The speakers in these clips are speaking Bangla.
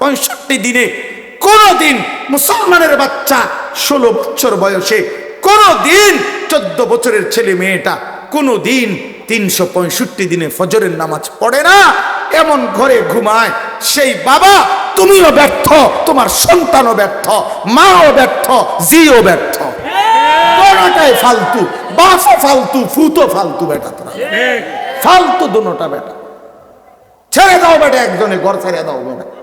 পঁয়ষট্টি দিনে কোনদিন মুসলমানের বাচ্চা ষোলো বছর বয়সে কোনদিন চোদ্দ বছরের ছেলে মেয়েটা কোনদিন তিনশো পঁয়ষট্টি দিনে ফজরের নামাজ পড়ে না। এমন ঘরে ঘুমায় সেই বাবা তুমিও ব্যর্থ তোমার সন্তানও ব্যর্থ মাও ব্যর্থ জিও ব্যর্থ। কোনটাই ফালতু বাসও ফালতু ফুতো ফালতু বেটা তোরা। ফালতু দুটা বেটা। ছেড়ে দাও বেটা একজনে ঘর ছেড়ে দাও বেটা।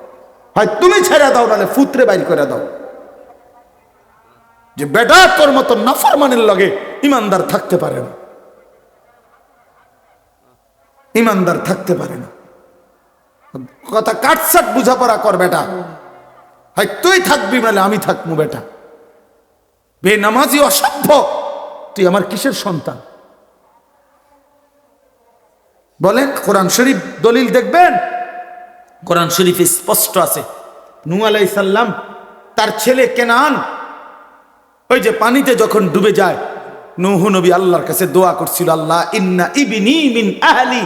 হয় তুমি ছেড়ে দাও, নাহলে ফুতরে বাইর করে দাও। যে বেটা, তোর মতো নাফরমানের লগে ইমানদার থাকতে পারে না। ইমানদার থাকতে পারে না। কথা কাটসাট বুঝাপড়া কর বেটা। হয় তুই থাকবি, নাহলে আমি থাকব বেটা। বে বেনামাজি অসভ্য। তুই আমার কিসের সন্তান? বলেন, কোরআন শরীফ দলিল দেখবেন? কোরআন শরীফে স্পষ্ট আছে। নু আলাই সাল্লাম তার ছেলে কেনান, ওই যে পানিতে যখন ডুবে যায়, নুহু নবী আল্লাহর কাছে দোয়া করছিল, আল্লাহ ইন্না ইবিনি মিন আহলি,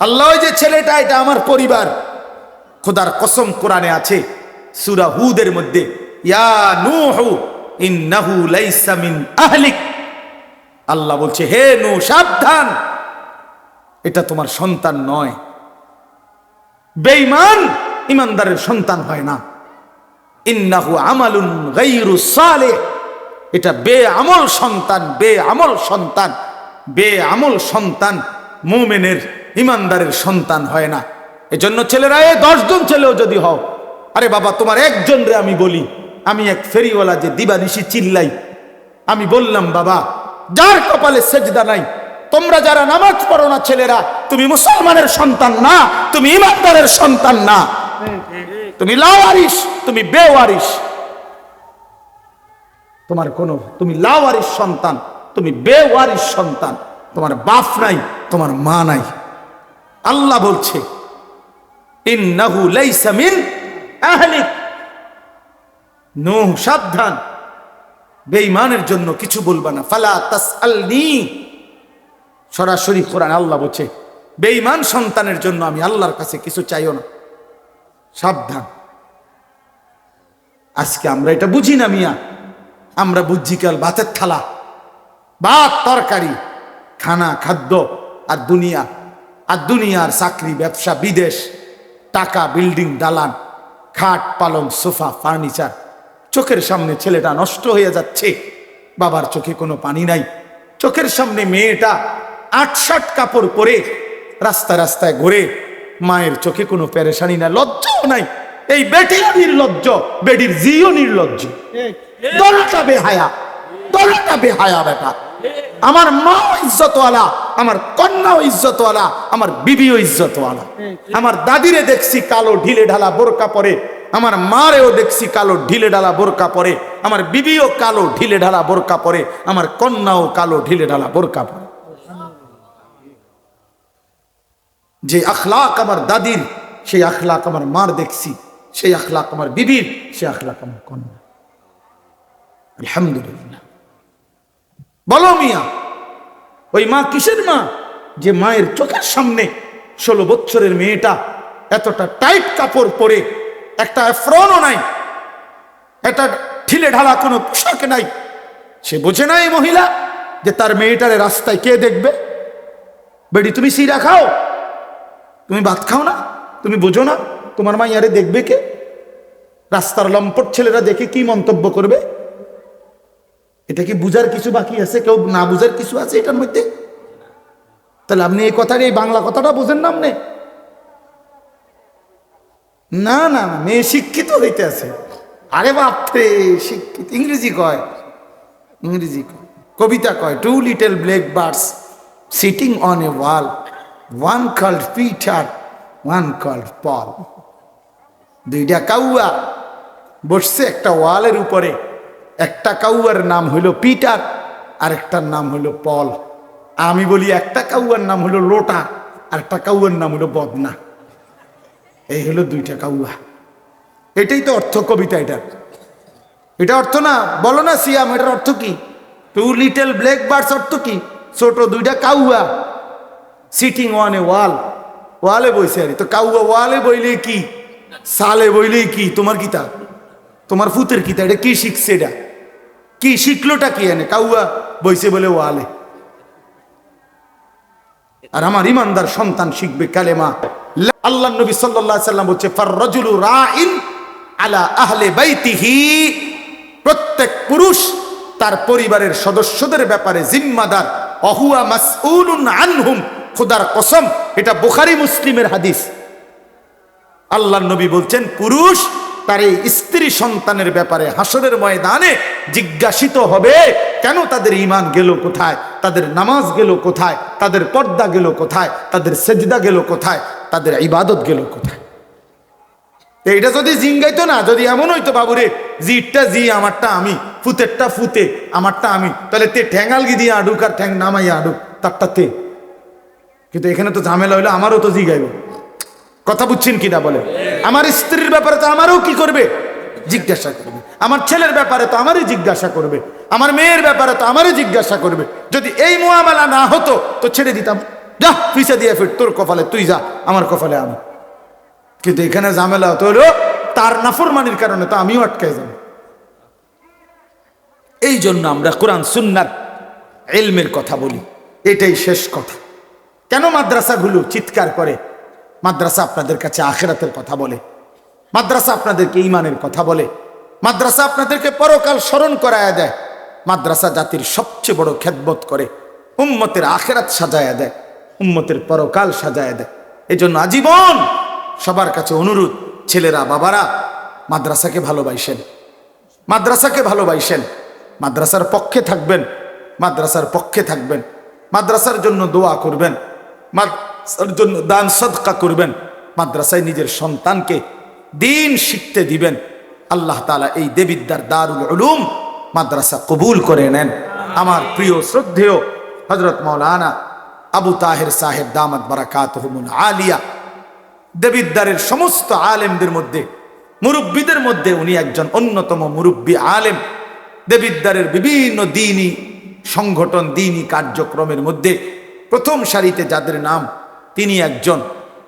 আল্লাহ ওই যে ছেলেটা, এটা আমার পরিবার। খোদার কসম কোরআনে আছে, সুরা হুদের মধ্যে, ইয়া নূহু ইন্নাহু লাইসা মিন আহলিক। আল্লাহ বলছে, হে নূহ, সাবধান। এটা তোমার সন্তান নয়। বেঈমান ইমানদারের সন্তান হয় না। ইন্নাহু আমালুন গাইরু সালেহ। এটা বে আমল সন্তান বে আমল সন্তান বে আমল সন্তান মুমিনের ইমানদারের সন্তান হয় না। এজন্য ছেলেরা, এ, দশজন ছেলেও যদি হও, আরে বাবা, তোমার একজন রে আমি বলি, আমি এক ফেরিওয়ালা যে দিবানিশি চিল্লাই। আমি বললাম, বাবা, যার কপালে সেজদা নাই, তোমরা যারা নামাজ পড়ো না ছেলেরা তুমি মুসলমানের সন্তান না, তুমি ইমানদারের সন্তান না। তুমি লাওয়ারিস, তুমি বেওয়ারিস। তোমার কোনো, তুমি লাওয়ারিস সন্তান, তুমি বেওয়ারিস সন্তান। তোমার বাপ নাই, তোমার মা নাই। আল্লাহ বলছে, ইন্নাহু লাইসা মিন আহলিক। নূহ, সাবধান। বেঈমানের জন্য কিছু বলবা না। ফালা তাসআলনি। সরাসরি কোরআন আল্লাহ বলছে বেঈমান সন্তানের জন্য আমি আল্লাহর কাছে কিছু চাইও না। সাবধান। আজকে আমরা এটা বুঝি না মিয়া। আমরা বুঝছি কাল ভাতের থালা। ভাত, তরকারি, খানা, খাদ্য আর দুনিয়া। আর দুনিয়ার চাকরি, ব্যবসা, বিদেশ, টাকা, বিল্ডিং, দালান, খাট, পালং, সোফা, ফার্নিচার। চোখের সামনে ছেলেটা নষ্ট হয়ে যাচ্ছে। বাবার চোখে কোনো পানি নাই। চোখের সামনে মেয়েটা আট ষাট কাপড় পরে রাস্তা রাস্তায় ঘুরে মায়ের চোখে কোনো প্যারেশানি নাই লজ্জাও নাই। এই বেটিও নির্লজ্জ, বেটির জিও নির্লজ্জ। দলটা বেহায়া দলটা বেহায়া বেটা। আমার মাও ইজ্জতওয়ালা, আমার কন্যাও ইজ্জতওয়ালা, আমার বিবিও ইজ্জতওয়ালা। আমার দাদিরে দেখছি কালো ঢিলে ঢালা বোরকা পরে, আমার মারেও দেখছি কালো ঢিলে ঢালা বোরকা পরে, আমার বিবিও কালো ঢিলে ঢালা বোরকা পরে, আমার কন্যাও কালো ঢিলে ঢালা বোরকা পরে। যে আখলাক আমার দাদির, সেই আখলাক আমার মার দেখছি, সেই আখলাক আমার বিবির, সেই আখলাক আমার কন্যা। আলহামদুলিল্লাহ। বলো মিয়া, ওই মা কিসের মা? যে মায়ের চোখের সামনে ষোলো বছরের মেয়েটা এতটা টাইট কাপড় পরে, একটা ফ্রনও নাই, একটা ঠিলে ঢালা কোনো পোশাক নাই। সে বোঝে না এই মহিলা যে তার মেয়েটারে রাস্তায় কে দেখবে? বেডি তুমি সিরা খাও। তুমি ভাত খাও না? তুমি বোঝো না? তোমার মা ইয়ারে দেখবে কে? রাস্তার লম্পট ছেলেরা দেখে কি মন্তব্য করবে? এটা কি বুঝার কিছু বাকি আছে? কেউ না বুঝার কিছু আছে এটার মধ্যে? তাহলে আপনি এই কথাটা এই বাংলা কথাটা বোঝেন না আপনি? না না না, মেয়ে শিক্ষিত হইতে আছে। আরে বাপরে শিক্ষিত। ইংরেজি কয়। ইংরেজি কয়। কবিতা কয়। Two little black birds sitting on a wall one called Peter one called Paul দুইটা কাউয়া। বসছে একটা ওয়ালের উপরে। একটা কাউয়ার নাম হইল পিটার আর একটার নাম হইল পল আমি বলি একটা কাউয়ার নাম হইল লোটা আর একটা কাউয়ার নাম হইল বদনা। এই হলো দুইটা কাউয়া। এটাই তো অর্থ কবিতা এটার এটা অর্থ না, বলো না সিয়াম, এটার অর্থ কি? টু লিটল ব্ল্যাক বার্ডস অর্থ কি? ছোট দুইটা কাউয়া। সিটিং অন এ ওয়াল ওয়ালে বইছে আর। তো কাউয়া ওয়ালে বইলে কি? সালে বইলেই কি? তোমার কিতা তোমার ফুতের কিতা এটা কি শিখছে এটা? কি শিখলোটা কি এনে? কাউয়া বইছে বলে ওয়ালে আর আমার ইমানদার সন্তান শিখবে কালেমা। আল্লাহ নবী সাল্লাল্লাহু সাল্লাম বলছে ফার রজুলু রাইন আলা আহলে বাইতিহি। প্রত্যেক পুরুষ তার পরিবারের সদস্যদের ব্যাপারে জিম্মাদার। অহুয়া মাসউলুন আনহুম। খোদার কসম, এটা বুখারী মুসলিমের হাদিস। আল্লাহ নবী বলছেন, পুরুষ তার এই স্ত্রী সন্তানের ব্যাপারে হাসরের ময়দানে জিজ্ঞাসিত হবে, কেন তাদের ইমান গেল কোথায়? তাদের নামাজ গেল কোথায়? তাদের পর্দা গেল কোথায়? তাদের সেজদা গেল কোথায়? তাদের ইবাদত গেল কোথায়? এইটা যদি জিঙ্গাইতো না, যদি এমন হইতো, বাবুরে, জিটটা জি, আমারটা আমি, ফুতেরটা ফুতে, আমারটা আমি, তাহলে তে ঠ্যাঙ্গালগি দিয়ে আডুক আর ঠ্যাং নামাইয়া আডুক, তারটা তে। কিন্তু এখানে তো ঝামেলা হইলে, আমারও তো জিগাইব কথা বুঝছেন কিনা বলে? আমার স্ত্রীর ব্যাপারে তো আমারও কি করবে? জিজ্ঞাসা করবে। আমার ছেলের ব্যাপারে তো আমারই জিজ্ঞাসা করবে। আমার মেয়ের ব্যাপারে তো আমারই জিজ্ঞাসা করবে। যদি এই মোয়ামেলা না হতো, তো ছেড়ে দিতাম। যা পিছে দিয়ে ফির তোর কপালে, তুই যা, আমার কপালে আমি কিন্তু এখানে ঝামেলা হতো হলো, তার নাফরমানির কারণে তো আমিও আটকাই যাব। এই জন্য আমরা কোরআন সুন্নার এলমের কথা বলি। এটাই শেষ কথা। কেন মাদ্রাসাগুলো চিৎকার করে? মাদ্রাসা আপনাদের কাছে আখেরাতের কথা বলে। মাদ্রাসা আপনাদেরকে ইমানের কথা বলে। মাদ্রাসা আপনাদেরকে পরকাল স্মরণ করায়া দেয়। মাদ্রাসা জাতির সবচেয়ে বড় খেদমত করে। উম্মতের আখেরাত সাজায়া দেয়। উম্মতের পরকাল সাজায়া দেয়। এই জন্য আজীবন সবার কাছে অনুরোধ, ছেলেরা, বাবারা, মাদ্রাসাকে ভালোবাসেন। মাদ্রাসাকে ভালোবাসেন। মাদ্রাসার পক্ষে থাকবেন। মাদ্রাসার পক্ষে থাকবেন। মাদ্রাসার জন্য দোয়া করবেন। জন্য দান, সদকা করবেন। মাদ্রাসায় নিজের সন্তানকে দিন শিখতে দিবেন। আল্লাহ তালা এই দেবিদ্যার দারুল উলুম মাদ্রাসা কবুল করে নেন। আমার প্রিয় শ্রদ্ধেয় হজরত মৌলানা আবু তাহের সাহেব দামাত বারাকাত আলিয়া দেবিদ্দারের সমস্ত আলেমদের মধ্যে, মুরব্বীদের মধ্যে উনি একজন অন্যতম মুরব্বী আলেম। দেবিদ্দারের বিভিন্ন দিনই সংগঠন দিনই কার্যক্রমের মধ্যে প্রথম সারিতে যাদের নাম, তিনি একজন,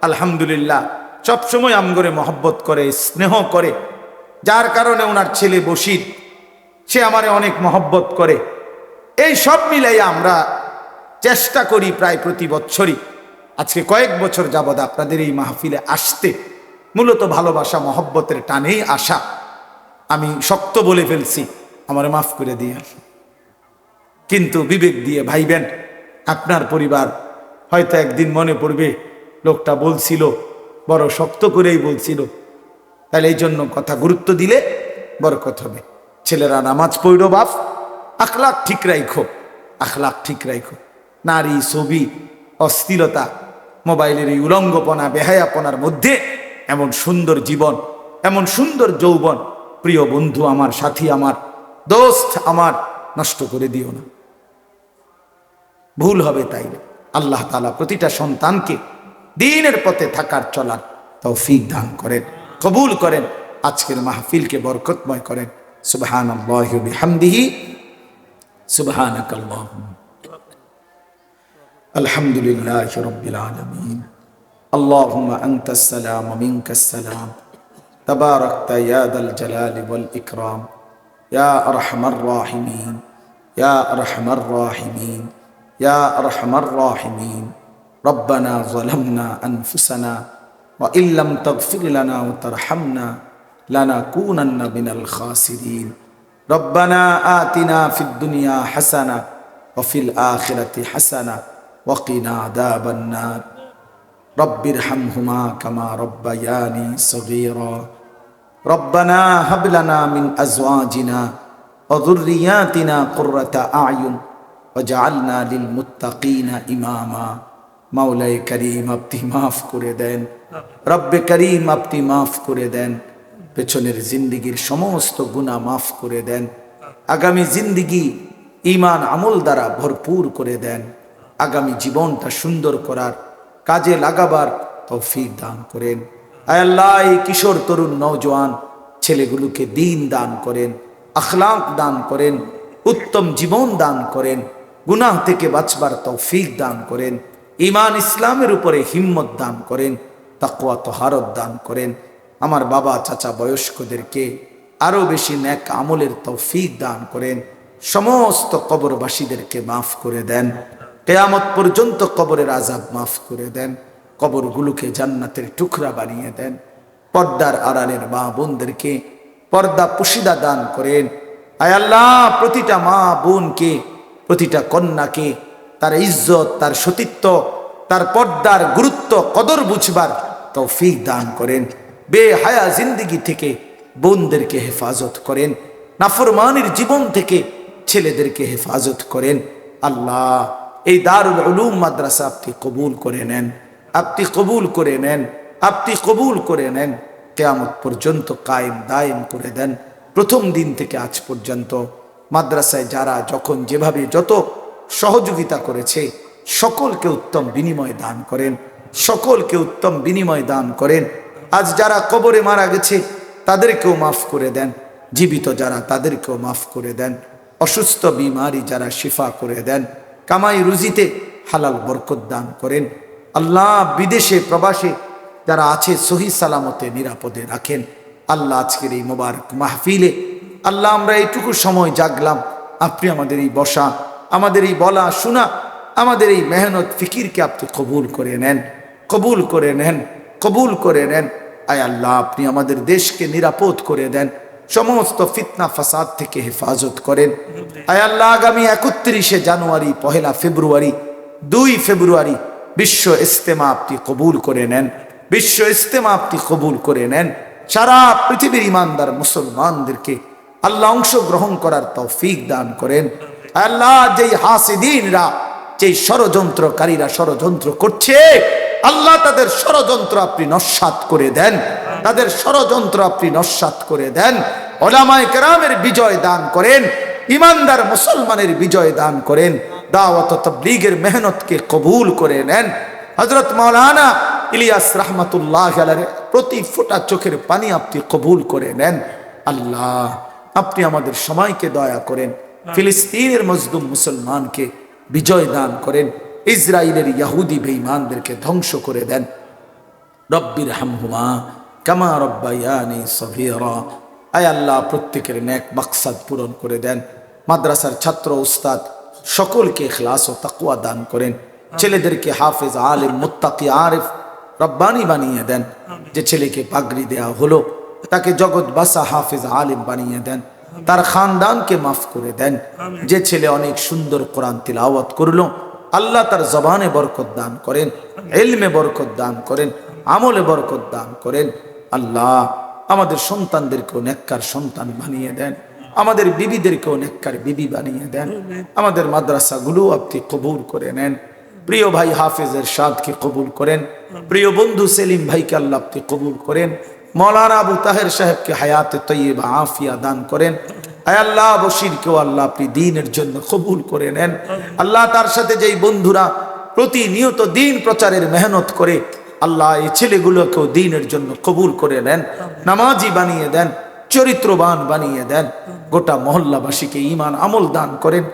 আলহামদুলিল্লাহ, সবসময় আমগরে মহব্বত করে, স্নেহ করে। যার কারণে ওনার ছেলে বসির সে আমারে অনেক মহব্বত করে। এই সব মিলাইয়া আমরা চেষ্টা করি প্রায় প্রতি বছরই আজকে কয়েক বছর যাবৎ আপনাদের এই মাহফিলে আসতে। মূলত ভালোবাসা, মহব্বতের টানেই আসা। আমি শক্ত বলে ফেলছি, আমার মাফ করে দিয়ে। কিন্তু বিবেক দিয়ে ভাইবেন আপনার পরিবার। হয়তো একদিন মনে পড়বে, লোকটা বলছিল, বড় শক্ত করেই বলছিল। তাহলে এই জন্য কথা গুরুত্ব দিলে বরকত হবে। ছেলেরা নামাজ পড়ো বাপ, আখলাখ ঠিক রাইখো, আখলাখ ঠিক রাইখো। নারী, ছবি, অস্থিরতা, মোবাইলের এই উলঙ্গপনা, বেহায়াপনার মধ্যে এমন সুন্দর জীবন, এমন সুন্দর যৌবন, প্রিয় বন্ধু আমার, সাথী আমার, দোস্ত আমার, নষ্ট করে দিও না। ভুল হবে তাই না আল্লাহ তালা প্রতিটা সন্তানকে দিনের পথে থাকার চলার তৌফিক দান করেন কবুল করেন আজকের মাহফিলকে বরকতময় করেন সুবহান হামদিহি সুবহান الحمد لله رب العالمين اللهم أنت السلام ومنك السلام تباركت يا ذا الجلال والإكرام يا أرحم الراحمين يا أرحم الراحمين يا أرحم الراحمين. ربنا ظلمنا أنفسنا وإن لم تغفر لنا وترحمنا لنكونن من الخاسرين. ربنا آتنا في الدنيا حسنة وفي الآخرة حسنة وقنا عذاب النار. رب ارحمهما كما ربياني صغيرا. ربنا هب لنا من أزواجنا وذرياتنا قرة জালনা লিল মুত্তাকিনা ইমামা মাওলাই করিম আপনি মাফ করে দেন। রব্বে করিম আপনি মাফ করে দেন। পেছনের জিন্দিগির সমস্ত গুণা মাফ করে দেন। আগামী জিন্দিগি ইমান আমল দ্বারা ভরপুর করে দেন। আগামী জীবনটা সুন্দর করার, কাজে লাগাবার তৌফিক দান করেন। আল্লাহ কিশোর তরুণ নৌজওয়ান ছেলেগুলোকে দিন দান করেন, আখলাক দান করেন, উত্তম জীবন দান করেন। গুনাহ থেকে বাঁচবার তৌফিক দান করেন। ইমান ইসলামের উপরে হিম্মত দান করেন তাকুয়া তহারত দান করেন। আমার বাবা, চাচা বয়স্কদেরকে আরও বেশি ন্যাক আমলের তৌফিক দান করেন। সমস্ত কবরবাসীদেরকে মাফ করে দেন। কেয়ামত পর্যন্ত কবরের আজাব মাফ করে দেন। কবরগুলোকে জান্নাতের টুকরা বানিয়ে দেন। পর্দার আড়ালের মা বোনদেরকে পর্দা পুশিদা দান করেন। আয় আল্লাহ, প্রতিটা মা বোনকে প্রতিটা কন্যাকে তার ইজ্জত, তার সতীত্ব, তার পর্দার গুরুত্ব, কদর বুঝবার তৌফিক দান করেন। বেহায়া জিন্দিগি থেকে বোনদেরকে হেফাজত করেন। নাফরমানির জীবন থেকে ছেলেদেরকে হেফাজত করেন। আল্লাহ, এই দারুল উলুম মাদ্রাসা আপনি কবুল করে নেন। আপনি কবুল করে নেন। আপনি কবুল করে নেন। কেয়ামত পর্যন্ত কায়েম দায়েম করে দেন। প্রথম দিন থেকে আজ পর্যন্ত মাদ্রাসায় যারা যখন যেভাবে যত সহযোগিতা করেছে, সকলকে উত্তম বিনিময় দান করেন, সকলকে উত্তম বিনিময় দান করেন। আজ যারা কবরে মারা গেছে, তাদেরকেও মাফ করে দেন। জীবিত যারা, তাদেরকেও মাফ করে দেন। অসুস্থ, বিমারি যারা, শিফা করে দেন। কামাই রুজিতে হালাল বরকত দান করেন। আল্লাহ বিদেশে, প্রবাসে যারা আছে, সহি সালামতে, নিরাপদে রাখেন। আল্লাহ আজকের এই মোবারক মাহফিলে আল্লাহ, আমরা এইটুকু সময় জাগলাম। আপনি আমাদের এই বসা, আমাদের এই বলা শোনা, আমাদের এই মেহনত, ফিকিরকে আপনি কবুল করে নেন। কবুল করে নেন, কবুল করে নেন। আয় আল্লাহ, আপনি আমাদের দেশকে নিরাপদ করে দেন। সমস্ত ফিতনা, ফাসাদ থেকে হেফাজত করেন। আয় আল্লাহ, আগামী একত্রিশে জানুয়ারি, পহেলা ফেব্রুয়ারি, দুই ফেব্রুয়ারি, বিশ্ব ইস্তেমা আপনি কবুল করে নেন। বিশ্ব ইস্তেমা আপনি কবুল করে নেন। সারা পৃথিবীর ইমানদার মুসলমানদেরকে আল্লাহ অংশগ্রহণ করার তৌফিক দান করেন। আল্লাহ যেই হাসিদিনরা, যেই ষড়যন্ত্রকারীরা ষড়যন্ত্র করছে, আল্লাহ তাদের ষড়যন্ত্র আপনি নস্বাত করে দেন। তাদের ষড়যন্ত্র আপনি নস্বাত করে দেন। ওলামায় কেরামের বিজয় দান করেন। ইমানদার মুসলমানের বিজয় দান করেন। দাওয়াত তবলিগের মেহনতকে কবুল করে নেন। হজরত মাওলানা ইলিয়াস রহমতুল্লাহ প্রতি ফোটা চোখের পানি আপনি কবুল করে নেন। আল্লাহ আপনি আমাদের সময়কে দয়া করেন। ফিলিস্তিনের মজদুম মুসলমানকে বিজয় দান করেন। ইসরায়েলের ইয়াহুদি বেঈমানদেরকে ধ্বংস করে দেন। রব্বির হামহুমা কামা রব্বায়ানি সভিরা আয় আল্লাহ প্রত্যেকের ন্যাক মাকসাদ পূরণ করে দেন। মাদ্রাসার ছাত্র উস্তাদ সকলকে খ্লাস ও তাকুয়া দান করেন। ছেলেদেরকে হাফেজ আলেম মুত্তাকি আরিফ রব্বানি বানিয়ে দেন। যে ছেলেকে পাগড়ি দেয়া হলো তাকে জগৎ বাসা হাফেজ আলিম বানিয়ে দেন। তার খানদানকে মাফ করে দেন। যে ছেলে অনেক সুন্দর কোরআন তিলাওয়াত করল আল্লাহ তার জবানে বরকত দান করেন এলমে বরকত দান করেন আমলে বরকত দান করেন। আল্লাহ আমাদের সন্তানদেরকেও নেককার সন্তান বানিয়ে দেন। আমাদের বিবিদেরকেও নেককার বিবি বানিয়ে দেন। আমাদের মাদ্রাসাগুলো আপনি কবুল করে নেন। প্রিয় ভাই হাফেজের সাদকে কবুল করেন। প্রিয় বন্ধু সেলিম ভাইকে আল্লাহ আপনি কবুল করেন। মৌলানা আবু তাহের সাহেবকে হায়াতে তৈবা আফিয়া দান করেন। আল্লাহ, বশিরকেও আল্লাহ আপনি দিনের জন্য কবুল করে নেন। আল্লাহ তার সাথে যেই বন্ধুরা প্রতিনিয়ত দিন প্রচারের মেহনত করে, আল্লাহ এই ছেলেগুলোকেও দিনের জন্য কবুল করে নেন। নামাজি বানিয়ে দেন, চরিত্রবান বানিয়ে দেন। গোটা মহল্লাবাসীকে ইমান আমল দান করেন।